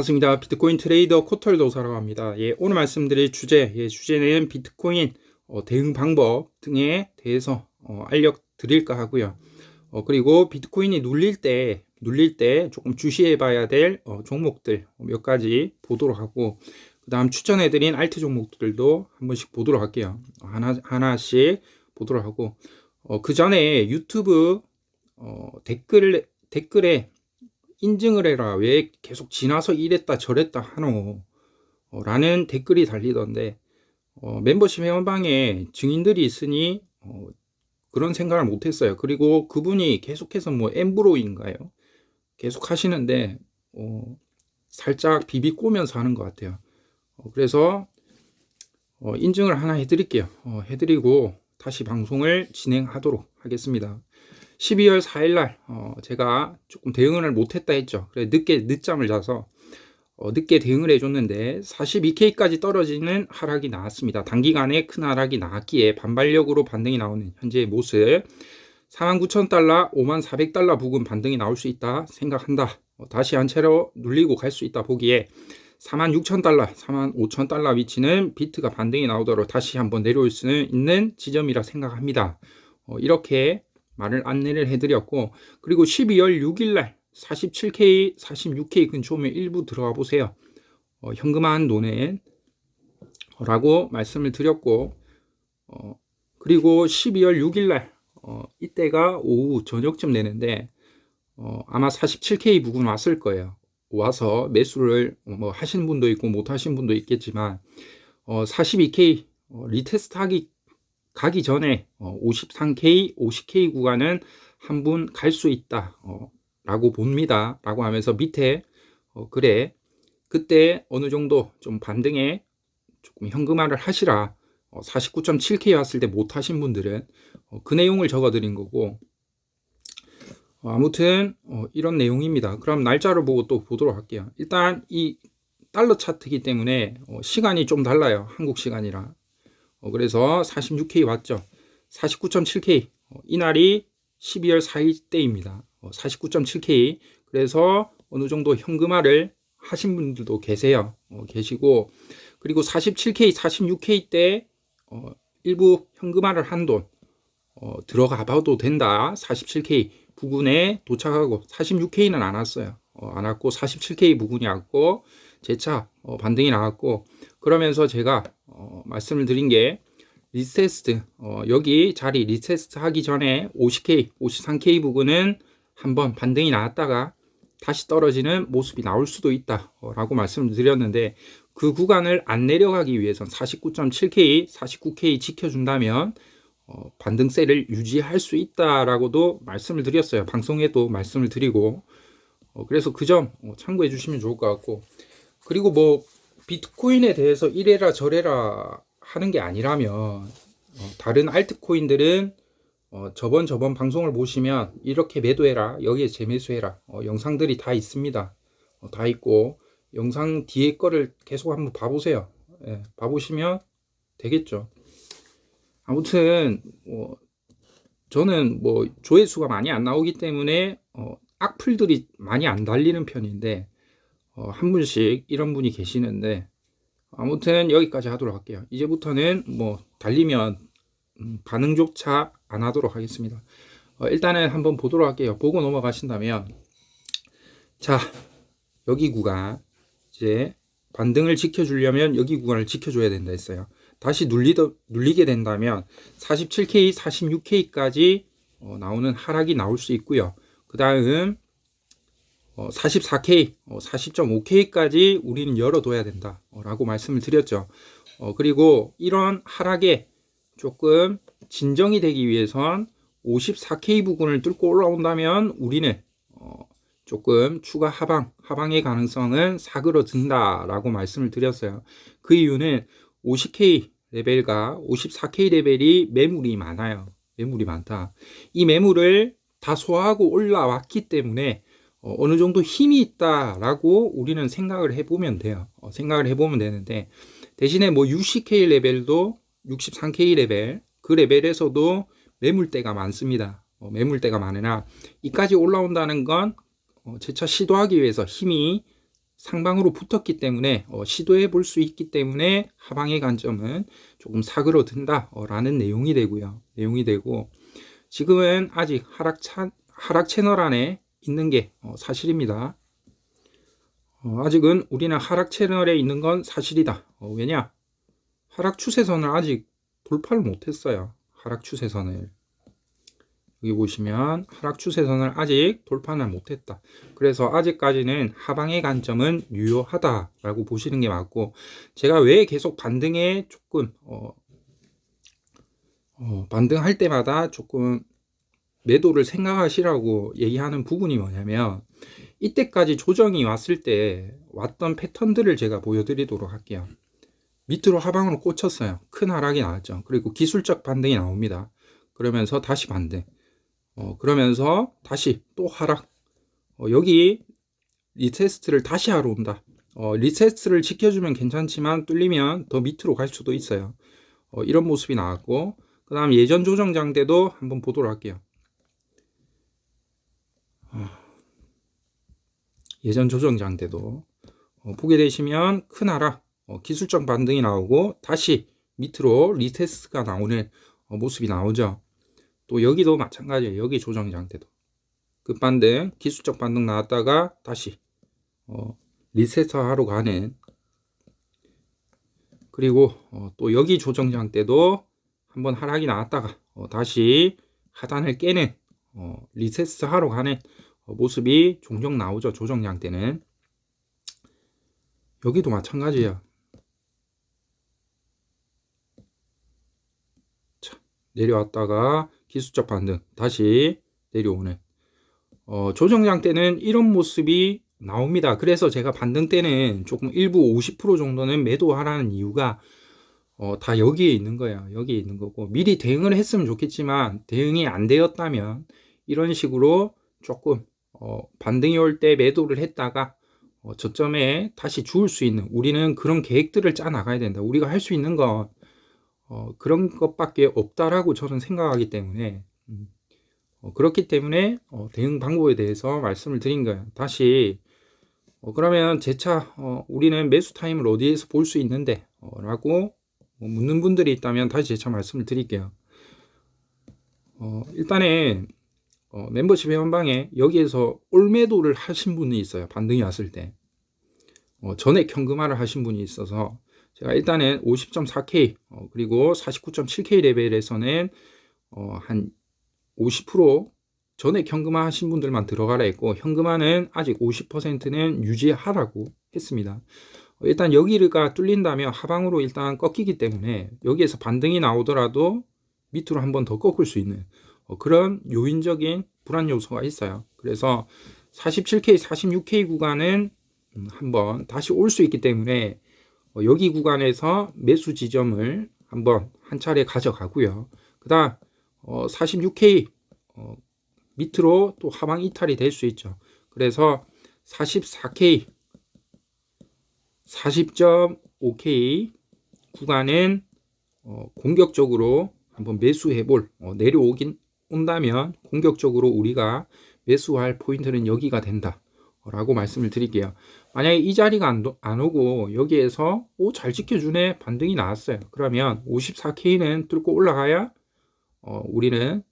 반갑습니다. 비트코인 트레이더 코털 도사라고 합니다. 예, 오늘 말씀드릴 주제, 예, 주제는 비트코인 어, 대응 방법 등에 대해서 어, 알려드릴까 하고요. 어, 그리고 비트코인이 눌릴 때, 눌릴 때 조금 주시해 봐야 될 어, 종목들 몇 가지 보도록 하고, 그 다음 추천해드린 알트 종목들도 한 번씩 보도록 할게요. 하나, 하나씩 보도록 하고, 어, 그 전에 유튜브 어, 댓글, 댓글에 인증을 해라. 왜 계속 지나서 이랬다 저랬다 하노. 어, 라는 댓글이 달리던데, 어, 멤버십 회원방에 증인들이 있으니, 어, 그런 생각을 못했어요. 그리고 그분이 계속해서 뭐 엠브로인가요? 계속 하시는데, 어, 살짝 비비꼬면서 하는 것 같아요. 어, 그래서, 어, 인증을 하나 해드릴게요. 어, 해드리고 다시 방송을 진행하도록 하겠습니다. 12월 4일날 어, 제가 조금 대응을 못했다 했죠. 그래 늦게 늦잠을 자서 어, 늦게 대응을 해줬는데 42K까지 떨어지는 하락이 나왔습니다. 단기간에 큰 하락이 나왔기에 반발력으로 반등이 나오는 현재의 모습 49,000달러, 54,400달러 부근 반등이 나올 수 있다 생각한다. 어, 다시 한 채로 눌리고 갈 수 있다 보기에 46,000달러, 45,000달러 위치는 비트가 반등이 나오도록 다시 한번 내려올 수 있는 지점이라 생각합니다. 어, 이렇게 말을 안내를 해드렸고 그리고 12월 6일 날 47K, 46K 근처에 일부 들어가 보세요. 어, 현금화 논에 라고 말씀을 드렸고 어, 그리고 12월 6일 날 어, 이때가 오후 저녁쯤 되는데 어, 아마 47K 부근 왔을 거예요. 와서 매수를 뭐 하신 분도 있고 못 하신 분도 있겠지만 어, 42K 어, 리테스트 하기 가기 전에 53K, 어, 50K 구간은 한 분 갈 수 있다 어, 라고 봅니다. 라고 하면서 밑에 어, 그래 그때 어느 정도 좀 반등에 조금 현금화를 하시라 49.7K 왔을 때 못 하신 분들은 그 내용을 적어 드린 거고 아무튼 이런 내용입니다. 그럼 날짜를 보고 또 보도록 할게요. 일단 이 달러 차트이기 때문에 시간이 좀 달라요. 한국 시간이랑 어, 그래서 46K 왔죠. 49.7K. 어, 이날이 12월 4일 때입니다. 어, 49.7K. 그래서 어느 정도 현금화를 하신 분들도 계세요. 어, 계시고 그리고 47K, 46K 때 어, 일부 현금화를 한 돈 어, 들어가 봐도 된다. 47K 부근에 도착하고 46K는 안 왔어요. 어, 안 왔고 47K 부근이 왔고 재차 어, 반등이 나왔고 그러면서 제가 어, 말씀을 드린 게 리테스트 어, 여기 자리 리테스트 하기 전에 50K, 53K 부근은 한번 반등이 나왔다가 다시 떨어지는 모습이 나올 수도 있다 어, 라고 말씀을 드렸는데 그 구간을 안 내려가기 위해선 49.7K, 49K 지켜준다면 어, 반등세를 유지할 수 있다라고도 말씀을 드렸어요. 방송에도 말씀을 드리고 어, 그래서 그 점 참고해 주시면 좋을 것 같고 그리고 뭐 비트코인에 대해서 이래라 저래라 하는 게 아니라면 어, 다른 알트코인들은 어, 저번 저번 방송을 보시면 이렇게 매도해라 여기에 재매수해라 어, 영상들이 다 있습니다. 어, 다 있고 영상 뒤에 거를 계속 한번 봐보세요. 예, 봐보시면 되겠죠. 아무튼 뭐 저는 뭐 조회수가 많이 안 나오기 때문에 어, 악플들이 많이 안 달리는 편인데 어, 한 분씩 이런 분이 계시는데 아무튼 여기까지 하도록 할게요. 이제부터는 뭐 달리면 음, 반응 조차 안 하도록 하겠습니다. 어, 일단은 한번 보도록 할게요. 보고 넘어가신다면 자 여기 구간 이제 반등을 지켜주려면 여기 구간을 지켜줘야 된다 했어요. 다시 눌리더, 눌리게 된다면 47K, 46K까지 어, 나오는 하락이 나올 수 있고요. 그 다음 44K, 어, 40.5K까지 어, 우리는 열어둬야 된다. 라고 말씀을 드렸죠. 어, 그리고 이런 하락에 조금 진정이 되기 위해선 54K 부분을 뚫고 올라온다면 우리는 조금 추가 하방, 하방의 가능성은 사그러든다라고 말씀을 드렸어요. 그 이유는 50K 레벨과 54K 레벨이 매물이 많아요. 매물이 많다. 이 매물을 다 소화하고 올라왔기 때문에 어, 어느 정도 힘이 있다라고 우리는 생각을 해보면 돼요. 어, 생각을 해보면 되는데 대신에 뭐 60K 레벨도 63K 레벨 그 레벨에서도 매물대가 많습니다. 어, 매물대가 많으나 이까지 올라온다는 건 어, 재차 시도하기 위해서 힘이 상방으로 붙었기 때문에 어, 시도해 볼 수 있기 때문에 하방의 관점은 조금 사그러든다라는 내용이 되고요. 내용이 되고 지금은 아직 하락 차, 하락 채널 안에 있는 게 어, 사실입니다. 어, 아직은 우리는 하락 채널에 있는 건 사실이다. 어, 왜냐? 하락 추세선을 아직 돌파를 못했어요. 하락 추세선을. 여기 보시면 하락 추세선을 아직 돌파는 못했다. 그래서 아직까지는 하방의 관점은 유효하다라고 보시는 게 맞고 제가 왜 계속 반등에 조금 어, 어, 반등할 때마다 조금 매도를 생각하시라고 얘기하는 부분이 뭐냐면 이때까지 조정이 왔을 때 왔던 패턴들을 제가 보여드리도록 할게요. 밑으로 하방으로 꽂혔어요. 큰 하락이 나왔죠. 그리고 기술적 반등이 나옵니다. 그러면서 다시 반등. 어, 그러면서 다시 또 하락. 어, 여기 리테스트를 다시 하러 온다. 어, 리테스트를 지켜주면 괜찮지만 뚫리면 더 밑으로 갈 수도 있어요. 어, 이런 모습이 나왔고, 그 다음 예전 조정장 때도 한번 보도록 할게요. 어, 예전 조정장 때도 어, 보게 되시면 큰 하락, 어, 기술적 반등이 나오고 다시 밑으로 리테스트가 나오는 어, 모습이 나오죠. 또 여기도 마찬가지예요. 여기 조정장 때도 급반등, 기술적 반등 나왔다가 다시 어, 리세트 하러 가는 그리고 어, 또 여기 조정장 때도 한번 하락이 나왔다가 어, 다시 하단을 깨는 어, 리세트 하러 가는 어, 모습이 종종 나오죠. 조정장 때는 여기도 마찬가지예요. 자, 내려왔다가 기술적 반등 다시 내려오는 어, 조정장 때는 이런 모습이 나옵니다. 그래서 제가 반등 때는 조금 일부 50% 정도는 매도하라는 이유가 어, 다 여기에 있는 거예요. 여기에 있는 거고 미리 대응을 했으면 좋겠지만 대응이 안 되었다면 이런 식으로 조금 어, 반등이 올 때 매도를 했다가 어, 저점에 다시 주울 수 있는 우리는 그런 계획들을 짜 나가야 된다. 우리가 할 수 있는 건 어, 그런 것밖에 없다라고 저는 생각하기 때문에 음, 어, 그렇기 때문에 어, 대응 방법에 대해서 말씀을 드린 거예요. 다시 어, 그러면 재차 어, 우리는 매수 타임을 어디에서 볼 수 있는데 어, 라고 뭐 묻는 분들이 있다면 다시 재차 말씀을 드릴게요. 어, 일단은 어, 멤버십 회원방에 여기에서 올매도를 하신 분이 있어요. 반등이 왔을 때. 어, 전액 현금화를 하신 분이 있어서 제가 일단은 50.4K 어, 그리고 49.7K 레벨에서는 어, 한 50% 전액 현금화 하신 분들만 들어가라 했고 현금화는 아직 50%는 유지하라고 했습니다. 어, 일단 여기가 뚫린다면 하방으로 일단 꺾이기 때문에 여기에서 반등이 나오더라도 밑으로 한 번 더 꺾을 수 있는 어, 그런 요인적인 불안 요소가 있어요. 그래서 47K, 46K 구간은 음, 한번 다시 올 수 있기 때문에 어, 여기 구간에서 매수 지점을 한번 한 차례 가져가고요. 그 다음 46K 밑으로 또 하방 이탈이 될 수 있죠. 그래서 44K 40.5K 구간은 어, 공격적으로 한번 매수해 볼 어, 내려오긴 온다면 공격적으로 우리가 매수할 포인트는 여기가 된다 라고 말씀을 드릴게요. 만약에 이 자리가 안, 안 오고 여기에서 오 잘 지켜주네 반등이 나왔어요. 그러면 54K는 뚫고 올라가야 어, 우리는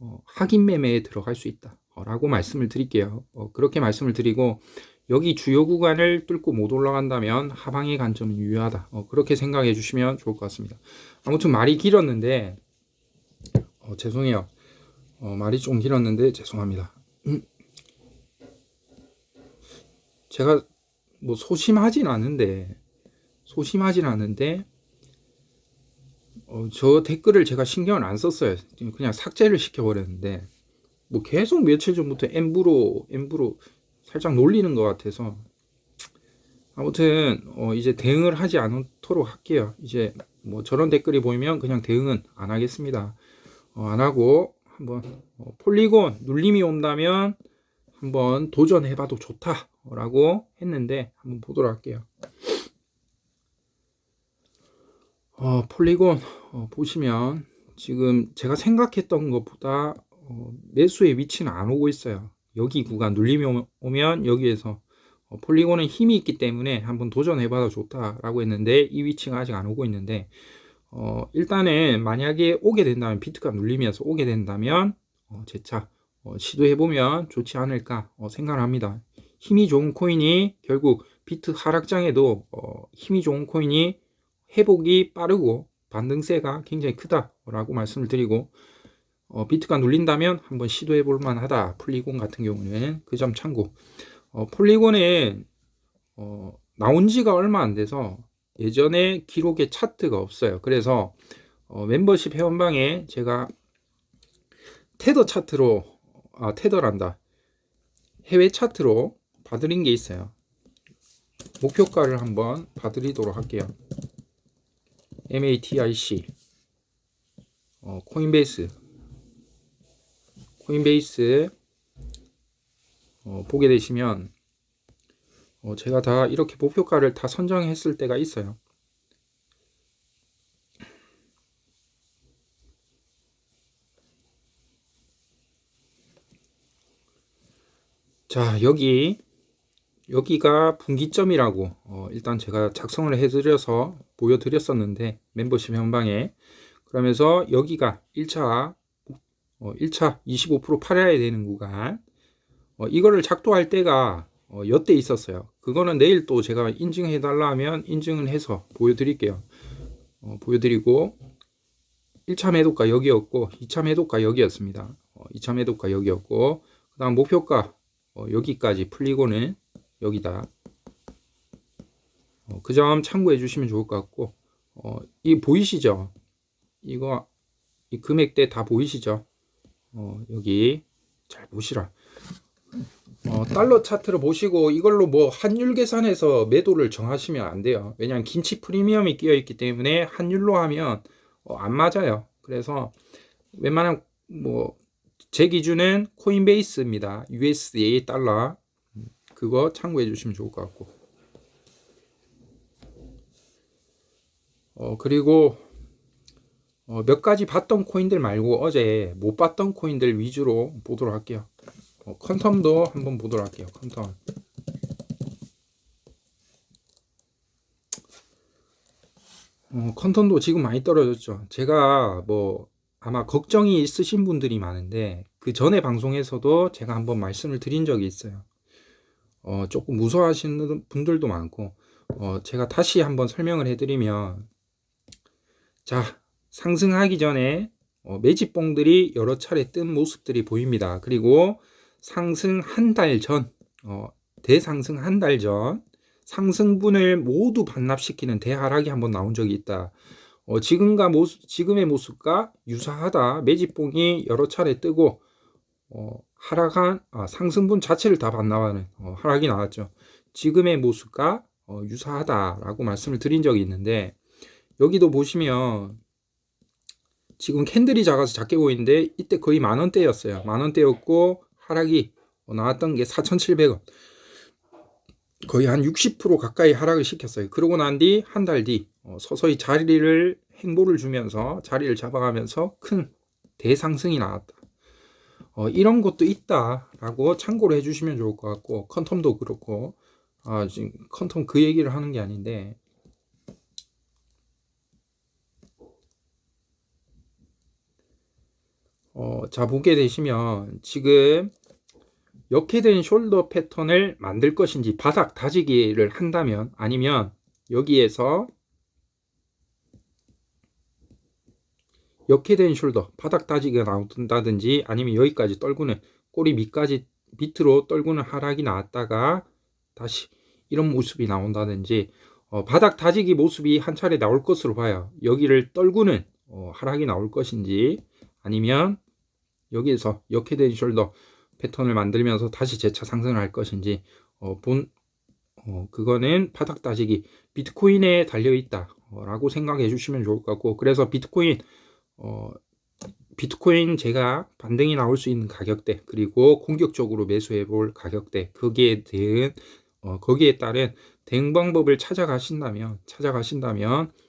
어, 확인 매매에 들어갈 수 있다 라고 말씀을 드릴게요. 어, 그렇게 말씀을 드리고 여기 주요 구간을 뚫고 못 올라간다면 하방의 관점은 유효하다 어, 그렇게 생각해 주시면 좋을 것 같습니다 아무튼 말이 길었는데 어, 죄송해요 어, 말이 좀 길었는데 죄송합니다 음. 제가 뭐 소심하진 않은데 소심하진 않은데 어, 저 댓글을 제가 신경을 안 썼어요. 그냥 삭제를 시켜버렸는데 뭐 계속 며칠 전부터 엠브로 엠브로 살짝 놀리는 것 같아서 아무튼 어, 이제 대응을 하지 않도록 할게요. 이제 뭐 저런 댓글이 보이면 그냥 대응은 안 하겠습니다. 어, 안 하고 한번 어, 폴리곤 눌림이 온다면 한번 도전해봐도 좋다라고 했는데 한번 보도록 할게요. 어, 폴리곤 어, 보시면 지금 제가 생각했던 것보다 어, 매수의 위치는 안 오고 있어요. 여기 구간 눌림이 오면 여기에서 어, 폴리곤은 힘이 있기 때문에 한번 도전해봐도 좋다라고 했는데 이 위치가 아직 안 오고 있는데 어, 일단은 만약에 오게 된다면 비트가 눌리면서 오게 된다면 어, 재차 어, 시도해보면 좋지 않을까 어, 생각을 합니다. 힘이 좋은 코인이 결국 비트 하락장에도 어, 힘이 좋은 코인이 회복이 빠르고 반등세가 굉장히 크다라고 말씀을 드리고 어, 비트가 눌린다면 한번 시도해 볼 만하다. 폴리곤 같은 경우는 그 점 참고. 어, 폴리곤은 어, 나온 지가 얼마 안 돼서 예전에 기록에 차트가 없어요. 그래서 어, 멤버십 회원방에 제가 테더 차트로 아 테더란다. 해외 차트로 봐드린 게 있어요. 목표가를 한번 봐드리도록 할게요. MATIC 어, 코인베이스 코인베이스 어, 보게 되시면 어, 제가 다 이렇게 목표가를 다 선정했을 때가 있어요. 자 여기 여기가 분기점이라고 어, 일단 제가 작성을 해드려서 보여드렸었는데 멤버십 현방에 그러면서 여기가 1차 어, 1차 25% 팔아야 되는 구간 어, 이거를 작도할 때가 어, 여태 있었어요 그거는 내일 또 제가 인증해 달라 하면 인증을 해서 보여드릴게요 어, 보여드리고 1차 매도가 여기였고 2차 매도가 여기였습니다 어, 2차 매도가 여기였고 그 다음 목표가 어, 여기까지 풀리고는 여기다. 어, 그 점 참고해 주시면 좋을 것 같고, 어, 이 보이시죠? 이거, 이 금액대 다 보이시죠? 어, 여기, 잘 보시라. 어, 달러 차트를 보시고 이걸로 뭐 환율 계산해서 매도를 정하시면 안 돼요. 왜냐하면 김치 프리미엄이 끼어 있기 때문에 환율로 하면 어, 안 맞아요. 그래서 웬만한 뭐 제 기준은 코인베이스입니다. USD 달러 그거 참고해 주시면 좋을 것 같고. 어, 그리고 어, 몇 가지 봤던 코인들 말고 어제 못 봤던 코인들 위주로 보도록 할게요. 어, 컨텀도 한번 보도록 할게요. 컨텀. 어, 컨텀도 지금 많이 떨어졌죠. 제가 뭐 아마 걱정이 있으신 분들이 많은데 그 전에 방송에서도 제가 한번 말씀을 드린 적이 있어요. 어, 조금 무서워하시는 분들도 많고 어, 제가 다시 한번 설명을 해드리면 자 상승하기 전에 어, 매집봉들이 여러 차례 뜬 모습들이 보입니다. 그리고 상승 한 달 전, 어, 대상승 한 달 전 상승분을 모두 반납시키는 대하락이 한번 나온 적이 있다. 어, 지금과 모습, 지금의 모습과 유사하다. 매집봉이 여러 차례 뜨고 어, 하락한 아, 상승분 자체를 다 반납하는 어, 하락이 나왔죠. 지금의 모습과 어, 유사하다라고 말씀을 드린 적이 있는데 여기도 보시면 지금 캔들이 작아서 작게 보이는데 이때 거의 만 원대였어요. 만 원대였고 하락이 나왔던 게 4,700원. 거의 한 60% 가까이 하락을 시켰어요. 그러고 난 뒤 한 달뒤 어, 서서히 자리를 행보를 주면서 자리를 잡아가면서 큰 대상승이 나왔다. 어, 이런 것도 있다라고 참고를 해주시면 좋을 것 같고 컨텀도 그렇고 아, 지금 컨텀 그 얘기를 하는 게 아닌데 어, 자 보게 되시면 지금 역해된 숄더 패턴을 만들 것인지 바닥 다지기를 한다면 아니면 여기에서 역해된 숄더 바닥 다지기가 나온다든지 아니면 여기까지 떨구는 꼬리 밑까지 밑으로 떨구는 하락이 나왔다가 다시 이런 모습이 나온다든지 어, 바닥 다지기 모습이 한 차례 나올 것으로 봐요. 여기를 떨구는 어, 하락이 나올 것인지 아니면 여기에서 역해된 숄더 패턴을 만들면서 다시 재차 상승을 할 것인지 어, 본 어, 그거는 바닥 다지기 비트코인에 달려 있다라고 생각해 주시면 좋을 것 같고 그래서 비트코인 어, 비트코인 제가 반등이 나올 수 있는 가격대 그리고 공격적으로 매수해 볼 가격대 거기에 대한 어, 거기에 따른 대응 방법을 찾아가신다면 찾아가신다면 어,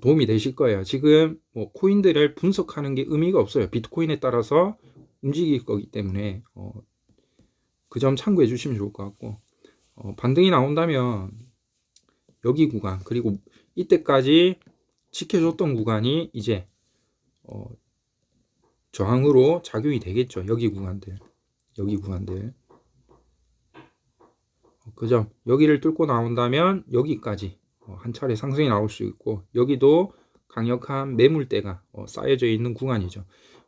도움이 되실 거예요. 지금 뭐 코인들을 분석하는 게 의미가 없어요. 비트코인에 따라서 움직일 거기 때문에 어, 그 점 참고해 주시면 좋을 것 같고 어, 반등이 나온다면 여기 구간 그리고 이때까지 지켜줬던 구간이 이제 어, 저항으로 작용이 되겠죠. 여기 구간들, 여기 구간들. 어, 그죠? 여기를 뚫고 나온다면 여기까지 어, 한 차례 상승이 나올 수 있고 여기도 강력한 매물대가 어, 쌓여져 있는 구간이죠.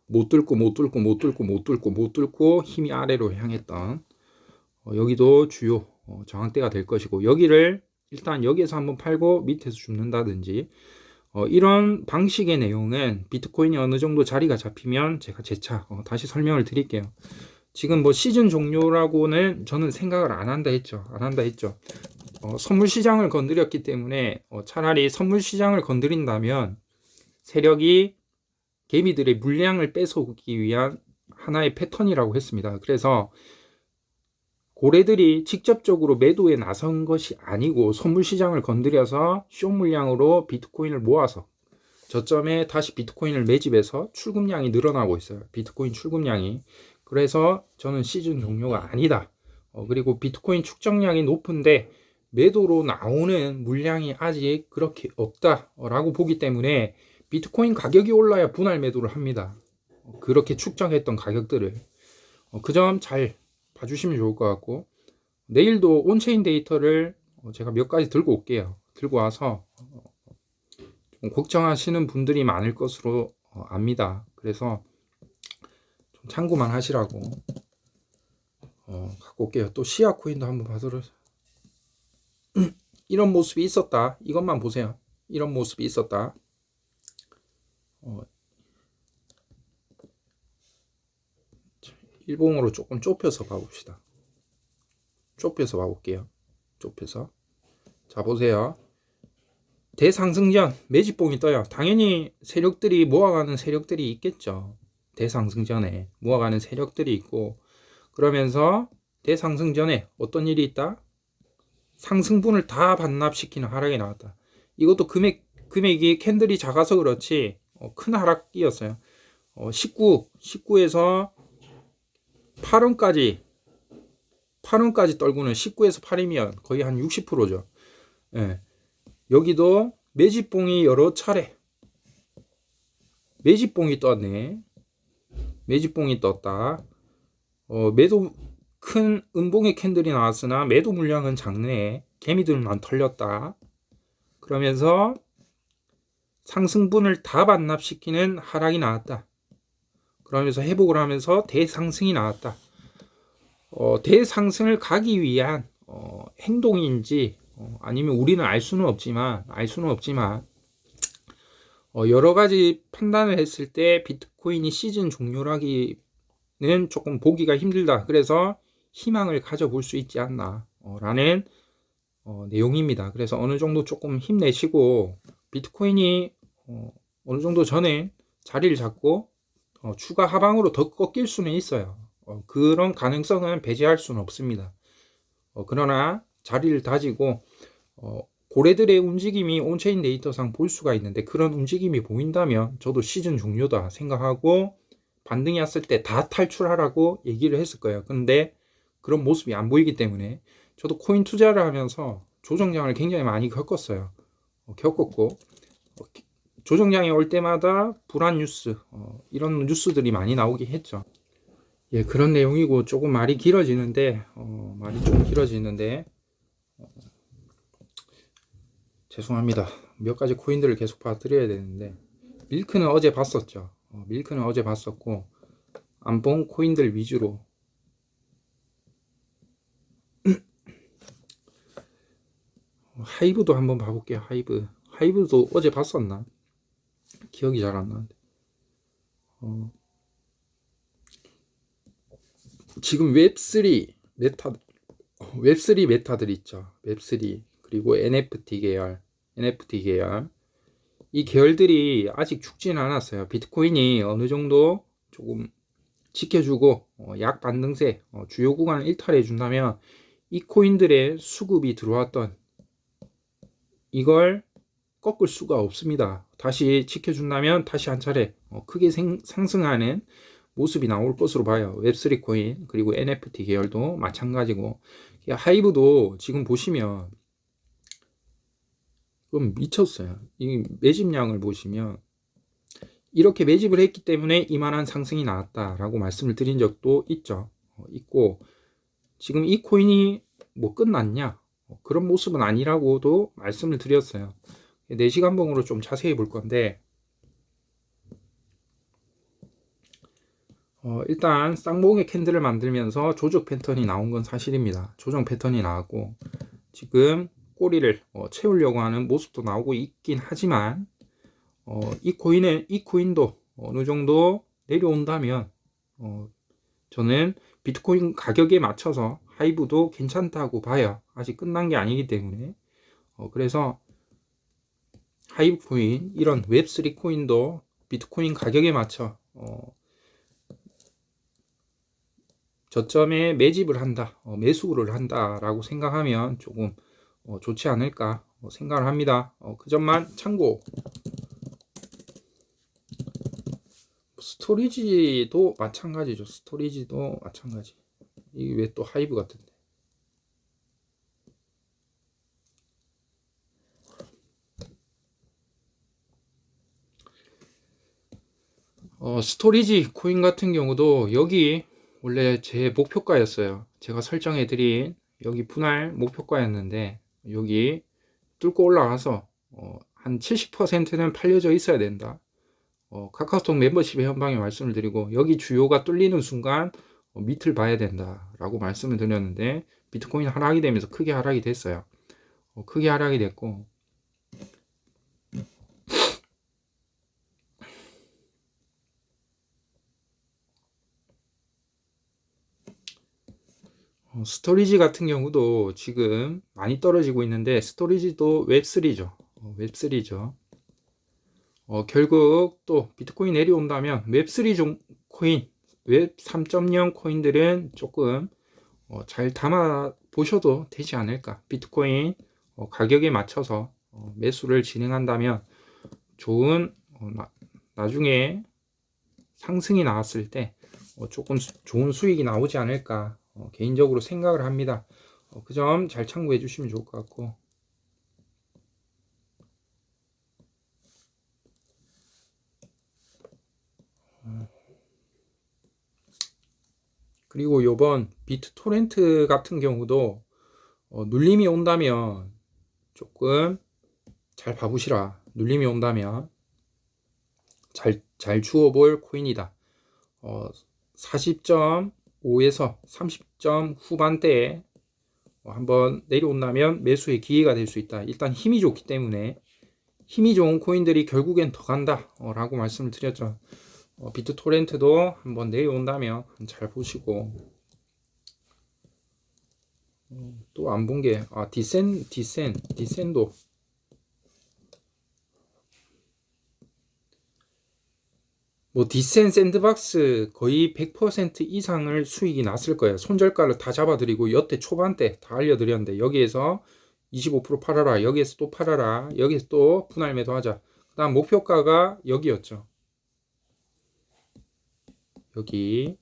못 뚫고 못 뚫고 못 뚫고 못 뚫고 못 뚫고 힘이 아래로 향했던 어, 여기도 주요 어, 저항대가 될 것이고 여기를 일단 여기에서 한번 팔고 밑에서 줍는다든지 어, 이런 방식의 내용은 비트코인이 어느 정도 자리가 잡히면 제가 재차 어, 다시 설명을 드릴게요. 지금 뭐 시즌 종료라고는 저는 생각을 안 한다 했죠. 안 한다 했죠. 어, 선물 시장을 건드렸기 때문에 어, 차라리 선물 시장을 건드린다면 세력이 개미들의 물량을 뺏어오기 위한 하나의 패턴이라고 했습니다. 그래서 고래들이 직접적으로 매도에 나선 것이 아니고 선물 시장을 건드려서 쇼 물량으로 비트코인을 모아서 저점에 다시 비트코인을 매집해서 출금량이 늘어나고 있어요. 비트코인 출금량이. 그래서 저는 시즌 종료가 아니다. 어, 그리고 비트코인 축적량이 높은데 매도로 나오는 물량이 아직 그렇게 없다라고 보기 때문에 비트코인 가격이 올라야 분할 매도를 합니다. 어, 그렇게 축적했던 가격들을 그 점 잘 봐주시면 좋을 것 같고 내일도 온체인 데이터를 어, 제가 몇 가지 들고 올게요. 들고 와서 어, 좀 걱정하시는 분들이 많을 것으로 압니다. 그래서 좀 참고만 하시라고 어, 갖고 올게요. 또 시아 코인도 한번 봐도록 이런 모습이 있었다. 이것만 보세요. 이런 모습이 있었다. 어, 일봉으로 조금 좁혀서 봐봅시다. 좁혀서 봐볼게요. 좁혀서. 자, 보세요. 대상승전 매집봉이 떠요. 당연히 세력들이 모아가는 세력들이 있겠죠. 대상승전에 모아가는 세력들이 있고 그러면서 대상승전에 어떤 일이 있다? 상승분을 다 반납시키는 하락이 나왔다. 이것도 금액 금액이 캔들이 작아서 그렇지 어, 큰 하락이었어요. 어, 19 19에서 8원까지 8원까지 떨구는 19에서 8이면 거의 한 60%죠. 예. 여기도 매집봉이 여러 차례 매집봉이 떴네. 매집봉이 떴다. 어, 매도 큰 음봉의 캔들이 나왔으나 매도 물량은 작네. 개미들만 털렸다. 그러면서 상승분을 다 반납시키는 하락이 나왔다. 그러면서 회복을 하면서 대상승이 나왔다. 어, 대상승을 가기 위한 어, 행동인지 어, 아니면 우리는 알 수는 없지만 알 수는 없지만 어, 여러 가지 판단을 했을 때 비트코인이 시즌 종료라기는 조금 보기가 힘들다. 그래서 희망을 가져볼 수 있지 않나 어, 라는 어, 내용입니다. 그래서 어느 정도 조금 힘내시고 비트코인이 어, 느 정도 전에 자리를 잡고 어, 추가 하방으로 더 꺾일 수는 있어요. 어, 그런 가능성은 배제할 수는 없습니다. 어, 그러나 자리를 다지고 어, 고래들의 움직임이 온체인 데이터상 볼 수가 있는데 그런 움직임이 보인다면 저도 시즌 종료다 생각하고 반등이 왔을 때 다 탈출하라고 얘기를 했을 거예요. 근데 그런 모습이 안 보이기 때문에 저도 코인 투자를 하면서 조정장을 굉장히 많이 겪었어요. 어, 겪었고 어, 조정장이 올 때마다 불안 뉴스 어, 이런 뉴스들이 많이 나오긴 했죠. 예 그런 내용이고 조금 말이 길어지는데 어, 말이 좀 길어지는데 어, 죄송합니다. 몇 가지 코인들을 계속 봐드려야 되는데 밀크는 어제 봤었죠. 어, 밀크는 어제 봤었고 안 본 코인들 위주로 하이브도 한번 봐볼게요. 하이브 하이브도 어제 봤었나? 기억이 잘 안 나는데. 어. 지금 웹3 메타 웹3 메타들 있죠. 웹3 그리고 NFT 계열, NFT 계열. 이 계열들이 아직 죽지는 않았어요. 비트코인이 어느 정도 조금 지켜주고 어, 약 반등세 어, 주요 구간을 일탈해 준다면 이 코인들의 수급이 들어왔던 이걸 꺾을 수가 없습니다. 다시 지켜준다면 다시 한 차례 어, 크게 생, 상승하는 모습이 나올 것으로 봐요. 웹3 코인 그리고 NFT 계열도 마찬가지고 이 하이브도 지금 보시면 그럼 미쳤어요. 이 매집량을 보시면 이렇게 매집을 했기 때문에 이만한 상승이 나왔다라고 말씀을 드린 적도 있죠. 어, 있고 지금 이 코인이 뭐 끝났냐 어, 그런 모습은 아니라고도 말씀을 드렸어요. 4시간 봉으로 좀 자세히 볼 건데 어, 일단 쌍봉의 캔들을 만들면서 조정 패턴이 나온 건 사실입니다. 조정 패턴이 나왔고 지금 꼬리를 어, 채우려고 하는 모습도 나오고 있긴 하지만 어, 이 코인은 이 코인도 어느 정도 내려온다면 어, 저는 비트코인 가격에 맞춰서 하이브도 괜찮다고 봐요. 아직 끝난 게 아니기 때문에 어, 그래서 하이브 코인 이런 웹3 코인도 비트코인 가격에 맞춰 어, 저점에 매집을 한다, 어, 매수를 한다라고 생각하면 조금 어, 좋지 않을까 어, 생각을 합니다. 어, 그 점만 참고. 스토리지도 마찬가지죠. 스토리지도 마찬가지. 이게 왜 또 하이브 같은데? 어, 스토리지 코인 같은 경우도 여기 원래 제 목표가였어요. 제가 설정해드린 여기 분할 목표가였는데 여기 뚫고 올라가서 어, 한 70%는 팔려져 있어야 된다. 어, 카카오톡 멤버십의 현방에 말씀을 드리고 여기 주요가 뚫리는 순간 어, 밑을 봐야 된다라고 말씀을 드렸는데 비트코인 하락이 되면서 크게 하락이 됐어요. 어, 크게 하락이 됐고 어, 스토리지 같은 경우도 지금 많이 떨어지고 있는데 스토리지도 웹3죠. 어, 웹3죠. 어, 결국 또 비트코인 내려온다면 웹3 종 코인, 웹 3.0 코인들은 조금 어, 잘 담아 보셔도 되지 않을까. 비트코인 어, 가격에 맞춰서 어, 매수를 진행한다면 좋은 어, 나, 나중에 상승이 나왔을 때 어, 조금 수, 좋은 수익이 나오지 않을까 어, 개인적으로 생각을 합니다. 어, 그점 잘 참고해 주시면 좋을 것 같고 그리고 요번 비트 토렌트 같은 경우도 어, 눌림이 온다면 조금 잘 봐보시라. 눌림이 온다면 잘, 잘 주워볼 코인이다. 어, 40.5에서 30점 후반대에 어, 한번 내려온다면 매수의 기회가 될 수 있다. 일단 힘이 좋기 때문에 힘이 좋은 코인들이 결국엔 더 간다. 어, 라고 말씀을 드렸죠. 어, 비트 토렌트도 한번 내려온다면 잘 보시고. 어, 또안 본 게 아 디센 디센 디센도. 뭐 디센 샌드박스 거의 100% 이상을 수익이 났을 거예요. 손절가를 다 잡아드리고 여태 초반때 다 알려드렸는데 여기에서 25% 팔아라 여기에서 또 팔아라 여기에서 또 분할 매도하자. 그 다음 목표가가 여기였죠 여기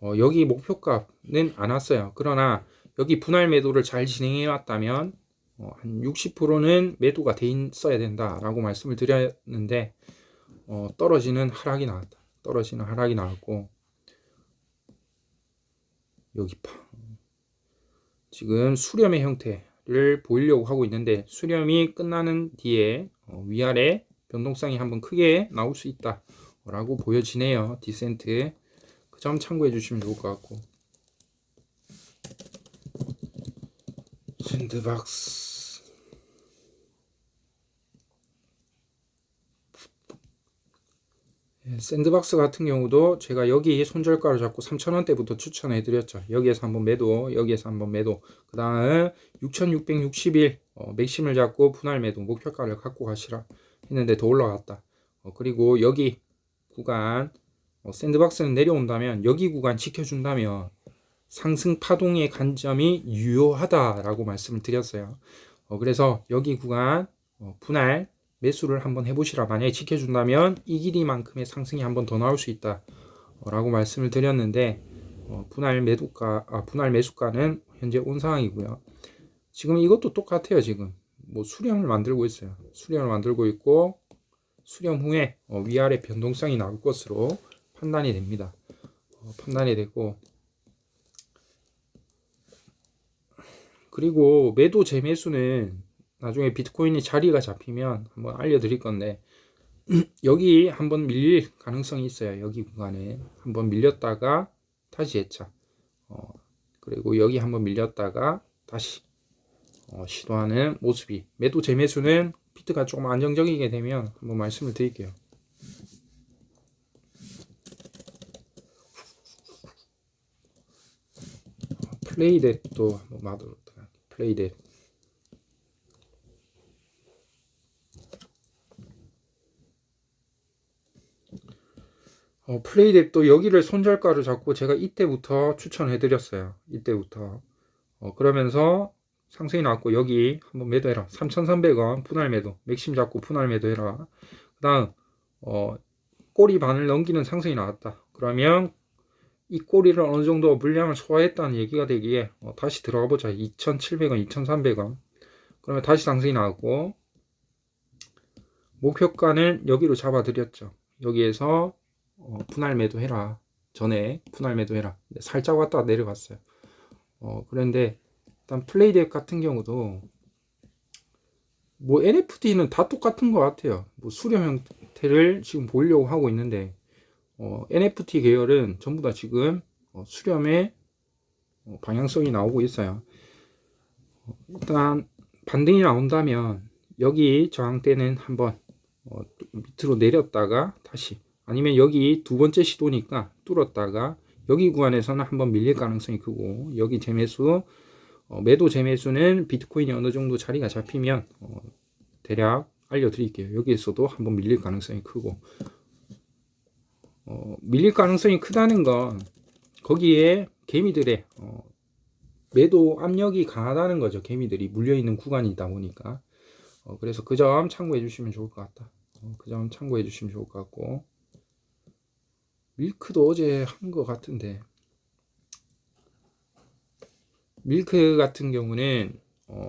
어, 여기 목표값은 안 왔어요. 그러나 여기 분할 매도를 잘 진행해 왔다면 어, 한 60%는 매도가 돼 있어야 된다라고 말씀을 드렸는데 어, 떨어지는 하락이 나왔다. 떨어지는 하락이 나왔고 여기 파 지금 수렴의 형태를 보이려고 하고 있는데 수렴이 끝나는 뒤에 어, 위아래 변동성이 한번 크게 나올 수 있다. 라고 보여지네요. 디센트. 그점 참고해 주시면 좋을 것 같고. 샌드박스. 예, 샌드박스 같은 경우도 제가 여기 손절가를 잡고 3,000원대부터 추천해 드렸죠. 여기에서 한번 매도, 여기에서 한번 매도. 그 다음 6,661 어, 맥심을 잡고 분할 매도 목표가를 갖고 가시라 했는데 더 올라갔다. 어, 그리고 여기 구간 어, 샌드박스는 내려온다면 여기 구간 지켜준다면 상승 파동의 관점이 유효하다라고 말씀을 드렸어요. 어, 그래서 여기 구간 어, 분할 매수를 한번 해보시라. 만약에 지켜준다면 이 길이만큼의 상승이 한번 더 나올 수 있다. 라고 말씀을 드렸는데 어, 분할 매도가 아, 분할 매수가는 현재 온 상황이고요. 지금 이것도 똑같아요. 지금 뭐 수렴을 만들고 있어요. 수렴을 만들고 있고 수렴 후에 어, 위아래 변동성이 나올 것으로 판단이 됩니다. 어, 판단이 되고 그리고 매도 재매수는 나중에 비트코인이 자리가 잡히면 한번 알려드릴 건데 여기 한번 밀릴 가능성이 있어요. 여기 구간에 한번 밀렸다가 다시 예차. 어, 그리고 여기 한번 밀렸다가 다시 어, 시도하는 모습이 매도 재매수는 비트가 조금 안정적이게 되면 한번 말씀을 드릴게요. 플레이댓도 한번 마도록 플레이댓 어, 플레이댓도 여기를 손절가로 잡고 제가 이때부터 추천해드렸어요. 이때부터. 어, 그러면서 상승이 나왔고 여기 한번 매도해라. 3,300원 분할 매도. 맥심 잡고 분할 매도해라. 그 다음 어, 꼬리 반을 넘기는 상승이 나왔다. 그러면 이 꼬리를 어느 정도 물량을 소화했다는 얘기가 되기에 어, 다시 들어가 보자. 2,700원, 2,300원. 그러면 다시 상승이 나왔고 목표가는 여기로 잡아드렸죠. 여기에서 어, 분할 매도해라. 전에 분할 매도해라. 살짝 왔다 내려갔어요. 어, 그런데 일단 플레이덱 같은 경우도 뭐 NFT는 다 똑같은 것 같아요. 뭐 수렴 형태를 지금 보려고 하고 있는데 어, NFT 계열은 전부 다 지금 어, 수렴의 어, 방향성이 나오고 있어요. 어, 일단 반등이 나온다면 여기 저항 때는 한번 어, 밑으로 내렸다가 다시 아니면 여기 두 번째 시도니까 뚫었다가 여기 구간에서는 한번 밀릴 가능성이 크고 여기 재매수 어, 매도 재매수는 비트코인이 어느 정도 자리가 잡히면 어, 대략 알려드릴게요. 여기에서도 한번 밀릴 가능성이 크고 어, 밀릴 가능성이 크다는 건 거기에 개미들의 어, 매도 압력이 강하다는 거죠. 개미들이 물려있는 구간이다 보니까 어, 그래서 그 점 참고해 주시면 좋을 것 같다. 어, 그점 참고해 주시면 좋을 것 같고 밀크도 어제 한 것 같은데 밀크 같은 경우는 어,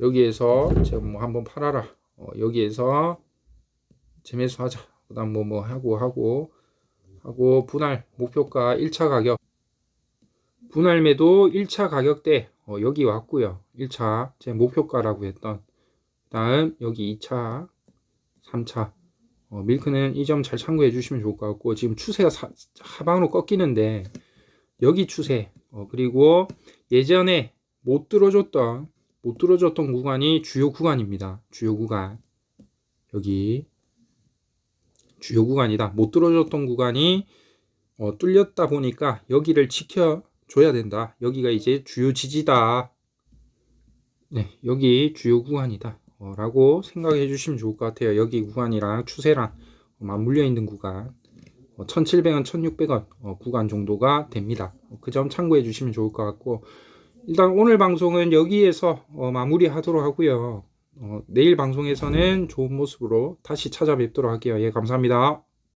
여기에서 제가 뭐 한번 팔아라. 어, 여기에서 재매수하자. 그다음 뭐뭐 하고 하고 하고 분할 목표가 1차 가격. 분할 매도 1차 가격대 어, 여기 왔고요. 1차 제 목표가라고 했던. 다음 여기 2차 3차. 어, 밀크는 이 점 잘 참고해 주시면 좋을 것 같고 지금 추세가 사, 하방으로 꺾이는데 여기 추세 어, 그리고 예전에 못 들어줬던 못 들어줬던 구간이 주요 구간입니다. 주요 구간 여기 주요 구간이다. 못 들어줬던 구간이 어, 뚫렸다 보니까 여기를 지켜줘야 된다. 여기가 이제 주요 지지다. 네, 여기 주요 구간이다. 어, 라고 생각해 주시면 좋을 것 같아요. 여기 구간이랑 추세랑 맞물려 있는 구간. 1,700원, 1,600원 어, 구간 정도가 됩니다. 그 점 참고해 주시면 좋을 것 같고 일단 오늘 방송은 여기에서 어, 마무리하도록 하고요. 어, 내일 방송에서는 좋은 모습으로 다시 찾아뵙도록 할게요. 예, 감사합니다.